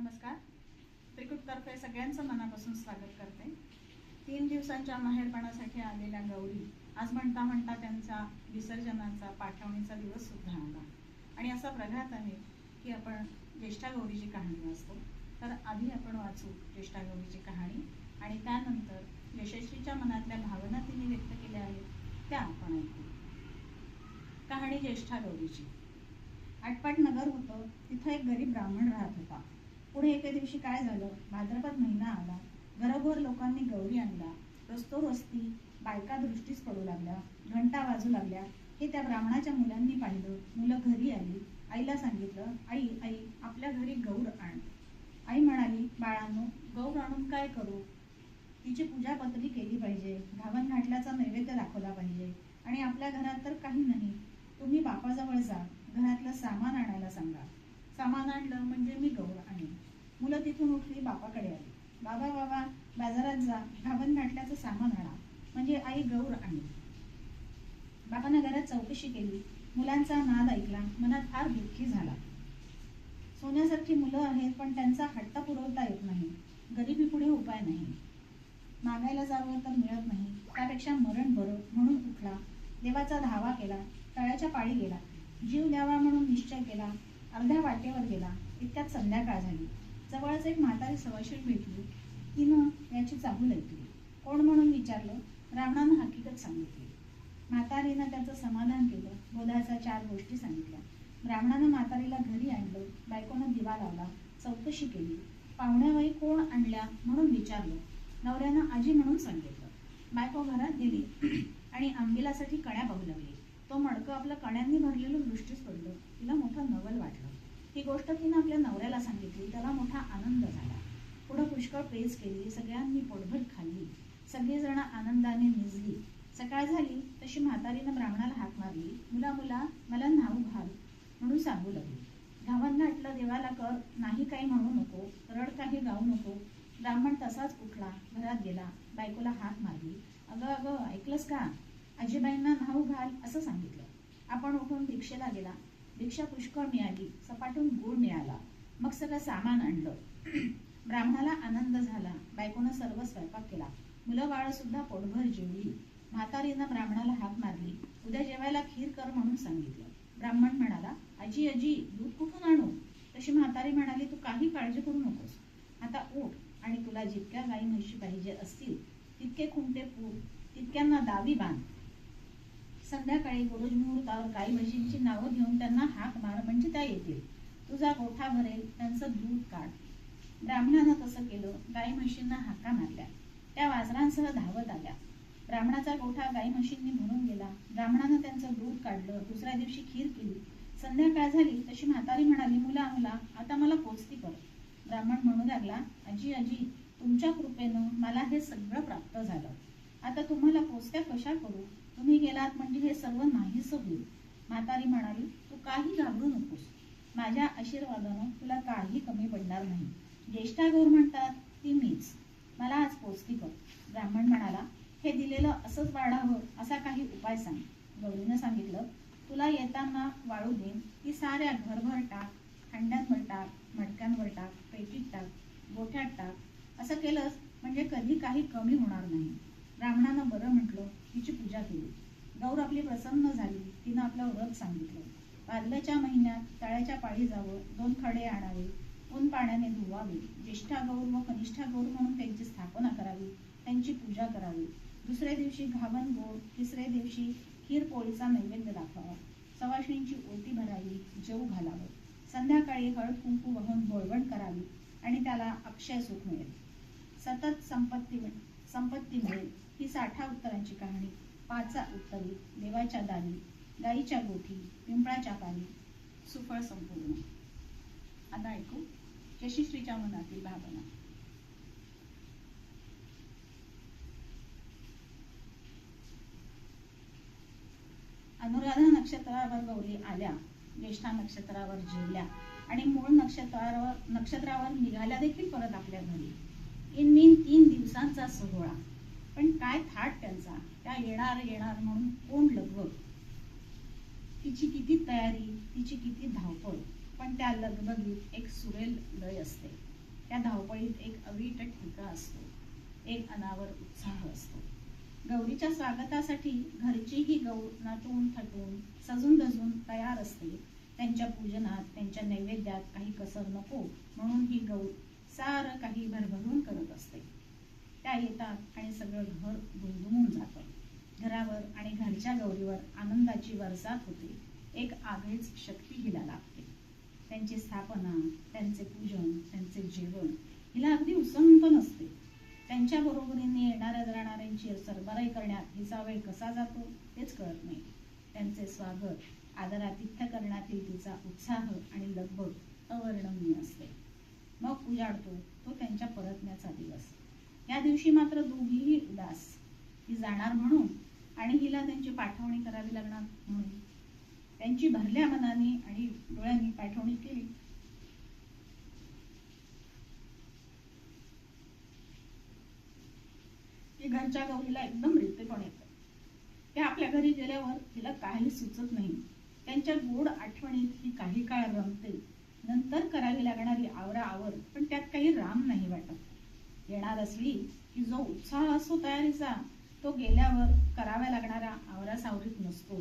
नमस्कार. त्रिकूटतर्फे सगळ्यांचं मनापासून स्वागत करते. तीन दिवसांच्या माहेरपणासाठी आलेल्या गौरी आज म्हणता म्हणता त्यांचा विसर्जनाचा पाठवणीचा दिवस सुद्धा आला. आणि असा प्रघात आहे की आपण ज्येष्ठा गौरीची कहाणी वाचतो. तर आधी आपण वाचू ज्येष्ठा गौरीची कहाणी आणि त्यानंतर यशस्वीच्या मनातल्या भावना तिने व्यक्त केल्या आहेत त्या आपण ऐकू. कहाणी ज्येष्ठा गौरीची. आटपाट नगर होतं तिथं एक गरीब ब्राह्मण राहत होता. पुढे एके दिवशी काय झालं? भाद्रपद महिना आला. घरोघर लोकांनी गौरी आणला. रस्तो रस्ती बायका दृष्टीस पडू लागल्या. घंटा वाजू लागल्या. हे त्या ब्राह्मणाच्या मुलांनी पाहिलं. मुलं घरी आली. आईला सांगितलं आई आई आपल्या घरी गौर आण. आई म्हणाली बाळांनो गौर आणून काय करू? तिची पूजा पत्री केली पाहिजे. घावन घाटल्याचा नैवेद्य दाखवला पाहिजे. आणि आपल्या घरात तर काही नाही. तुम्ही बापाजवळ जा. घरातलं सामान आणायला सांगा. सामान आणलं म्हणजे मी गौर आणीन मुलं तिथून उठली बापाकडे आली. बाबा बाबा बाजारात जा घावन घाटल्याचं सामान आणा. म्हणजे आई गौर आणीन बाबानं घरात चौकशी केली. मुलांचा नाद ऐकला. मनात फार दुःखी झाला. सोन्यासारखी मुलं आहेत पण त्यांचा हट्ट पुरवता येत नाही. गरिबी पुढे उपाय नाही. मागायला जावं तर मिळत नाही. त्यापेक्षा मरण बरं म्हणून उठला. देवाचा धावा केला. तळ्याच्या पाळी गेला. जीव द्यावा म्हणून निश्चय केला. अर्ध्या वाटेवर गेला. इतक्यात संध्याकाळ झाली. जवळच एक म्हातारी सवयशीर भेटली. तिनं याची चाहूल ऐकली. कोण म्हणून विचारलं? रावणानं हकीकत सांगितली. म्हातारीनं त्याचं समाधान केलं. बोधाच्या चार गोष्टी सांगितल्या. ब्राह्मणानं म्हातारीला घरी आणलं. बायकोनं दिवा लावला. चौकशी केली. पाहुण्याबाई कोण आणल्या म्हणून विचारलं. नवऱ्यानं आजी म्हणून सांगितलं. बायको घरात गेली. आणि आंबिलासाठी कळ्या बघू लागली. तो मडकं आपलं कण्यांनी भरलेलं दृष्टीस पडलं तिला मोठं नवल वाटलं. ही गोष्ट तिनं आपल्या नवऱ्याला सांगितली. त्याला मोठा आनंद झाला. पुढं पुष्कळ पेज केली. सगळ्यांनी पोटभर खाल्ली. सगळीजण आनंदाने निजली. सकाळ झाली. तशी म्हातारीनं ब्राह्मणाला हाक मारली. मुला मुला मला नाव घाल. म्हणून सांगू लागली. घावन आटलं देवाला कर. नाही काही म्हणू नको. रड काही गाऊ नको. ब्राह्मण तसाच उठला. घरात गेला. बायकोला हात मारला अगं अगं ऐकलंस का आजीबाईंना नाव घाल असं सांगितलं. आपण उठून भिक्षेला गेला. भिक्षा पुष्कळ मिळाली. सपाटून गुळ मिळाला. मग सगळं सामान आणलं. ब्राह्मणाला आनंद झाला. बायकोनं सर्व स्वयंपाक केला. मुलं बाळ सुद्धा पोटभर जेवली. म्हातारीनं ब्राह्मणाला हाक मारली. उद्या जेवायला खीर कर म्हणून सांगितलं. ब्राह्मण म्हणाला आजी आजी दूध कुठून आणू? तशी म्हातारी म्हणाली तू काही काळजी करू नकोस. आता उठ आणि तुला जितक्या गाई म्हशी पाहिजे असतील तितके खुंटे पूर तितक्यांना दावी बांध. संध्याकाळी गोरोज मुहूर्तावर गाई म्हशींची नावं घेऊन त्यांना हाक मार म्हणजे त्या येतील. तुझा गोठा भरेल त्यांचं दूध काढ. ब्राह्मणानं तसं केलं गाई म्हशींना हाका मारल्या. त्या वाजरांसह धावत आल्या. ब्राह्मणाचा गोठा गाई म्हशींनी भरून गेला. ब्राह्मणानं त्यांचं दूध काढलं दुसऱ्या दिवशी खीर केली. संध्याकाळ झाली तशी म्हातारी म्हणाली मुला मुला आता मला पोचती कर. ब्राह्मण म्हणू लागला आजी आजी तुमच्या कृपेनं मला हे सगळं प्राप्त झालं. आता तुम्हाला पोचत्या कशा करू? तुम्ही गेलात म्हणजे हे सर्व नाहीसं होईल. म्हातारी म्हणाली तू काही घाबरू नकोस. माझ्या आशीर्वादानं तुला काही कमी पडणार नाही. ज्येष्ठा गौर म्हणतात ती मीच. मला आज पोचती कर. ब्राह्मण म्हणाला हे दिलेलं असंच वाढावं असा काही उपाय सांग. गौरीनं सांगितलं तुला येताना वाळू देईन. ती साऱ्या घरभर टाक हंड्यांवर टाक मडक्यांवर टाक पेटीत टाक गोठ्यात टाक. असं केलंस म्हणजे कधी काही कमी होणार नाही. ब्राह्मणानं बरं म्हटलं तिची पूजा केली. गौर आपली प्रसन्न झाली तिनं आपलं व्रत सांगितलं. पादल्याच्या महिन्यात तळ्याच्या पाळी जावं दोन खडे आणावे ऊन पाण्याने धुवावे ज्येष्ठा गौर व कनिष्ठा गौर म्हणून त्यांची स्थापना करावी त्यांची पूजा करावी. दुसऱ्या दिवशी घावन गोड तिसऱ्या दिवशी खीर पोळीचा नैवेद्य दाखवावा. सवाशिणींची ओटी भरावी जेऊ घालावं. संध्याकाळी हळद कुंकू वाहून बोळवण करावी आणि त्याला अक्षय सुख मिळेल. सतत संपत्ती संपत्ती मिळेल ही साठा उत्तरांची कहाणी. पाचा उत्तरी देवाच्या दारी गाईच्या गोठी पिंपळाच्या पारी सुफळ संपूर्ण. आता ऐकू यशस्वीच्या मनातील भावना. अनुराधा नक्षत्रावर गौरी आल्या ज्येष्ठा नक्षत्रावर जेवल्या आणि मूळ नक्षत्रावर नक्षत्रावर निघाल्या देखील परत आपल्या घरी. इन मीन तीन दिवसात काय थाट त्यांचा? त्या येणार येणार म्हणून कोण लगबग तिची किती तयारी तिची किती धावपळ. पण त्या लगबगीत एक सुरेल लय असते. त्या धावपळीत एक अवीट ठिका असतो. एक अनावर उत्साह असतो. गौरीच्या स्वागतासाठी घरची ही गौर नटून थटून सजून धजून तयार असते. त्यांच्या पूजनात त्यांच्या नैवेद्यात काही कसर नको म्हणून ही गौ सारं काही भरभरून करत त्या येतात आणि सगळं घर दुमदुमून जातं. घरावर आणि घरच्या गौरीवर आनंदाची वरसात होते. एक आगळीच शक्ती हिला लागते त्यांची स्थापना त्यांचे पूजन त्यांचे जेवण हिला अगदी उसंत नसते. त्यांच्या बरोबरीने येणाऱ्या जाणाऱ्यांची सरबराई करण्यात हिचा वेळ कसा जातो हेच कळत नाही. त्यांचे स्वागत आदरातिथ्य करण्यातील तिचा उत्साह आणि लगबग अवर्णनीय असते. मग उजाडतो तो त्यांच्या परतण्याचा दिवस. या दिवशी मात्र दोघीही उदास. ती जाणार म्हणून आणि हिला त्यांची पाठवणी करावी लागणार म्हणून. त्यांची भरल्या मनाने आणि डोळ्यांनी पाठवणी केली. की घरच्या गौरीला एकदम रितेपण येतं. त्या आपल्या घरी गेल्यावर तिला काही सुचत नाही. त्यांच्या गोड आठवणीत ही काही काळ रमते. नंतर करावी लागणारी आवरा आवर पण त्यात काही राम नाही वाटत. येणार असली की जो उत्साह असतो तयारीचा तो गेल्यावर कराव्या लागणारा आवरासावरीत नसतो.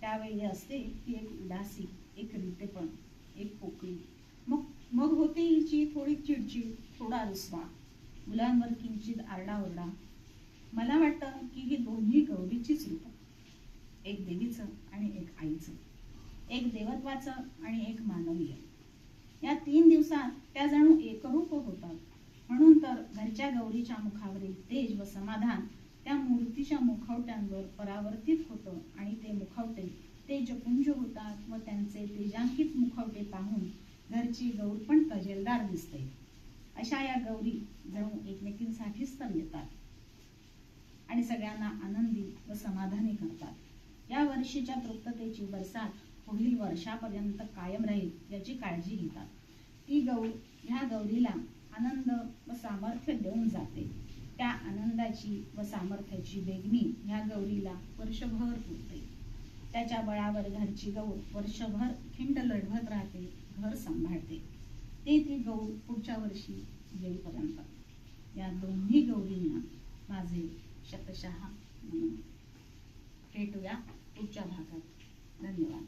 त्यावेळी असते ती एक उदासी एक रितेपण एक पोकळी. मग मग होते हिची थोडी चिडचिड थोडा रुसवा. मुलांवर किंचित आरडाओरडा. मला वाटतं की ही दोन्ही गौरीचीच रूप. एक देवीचं आणि एक आईचं. एक देवत्वाचं आणि एक मानवीय. या तीन दिवसात त्या जणू एकरूप होतात. म्हणून तर घरच्या गौरीच्या मुखावरील तेज व समाधान त्या मूर्तीच्या मुखवट्यांवर परावर्तित होतं आणि ते मुखवटे तेजपुंज होतात व त्यांचे तेजांकित मुखवटे पाहून घरची गौर पण तजेलदार दिसते. अशा या गौरी जणू एकमेकींसाठीच तर येतात. आणि सगळ्यांना आनंदी व समाधानी करतात. या वर्षीच्या तृप्ततेची बरसात पुढील वर्षापर्यंत कायम राहील याची काळजी घेतात. ती गौर ह्या गौरीला आनंद व सामर्थ्य देऊन जाते. त्या आनंदाची व सामर्थ्याची बेगमी ह्या गौरीला वर्षभर पुरते. त्याच्या बळावर घरची गौर वर्षभर खिंड लढवत राहते घर सांभाळते. ते ती गौर पुढच्या वर्षी येईपर्यंत. या दोन्ही गौरींना माझे शतशहा म्हणून भेटूया पुढच्या भागात. धन्यवाद.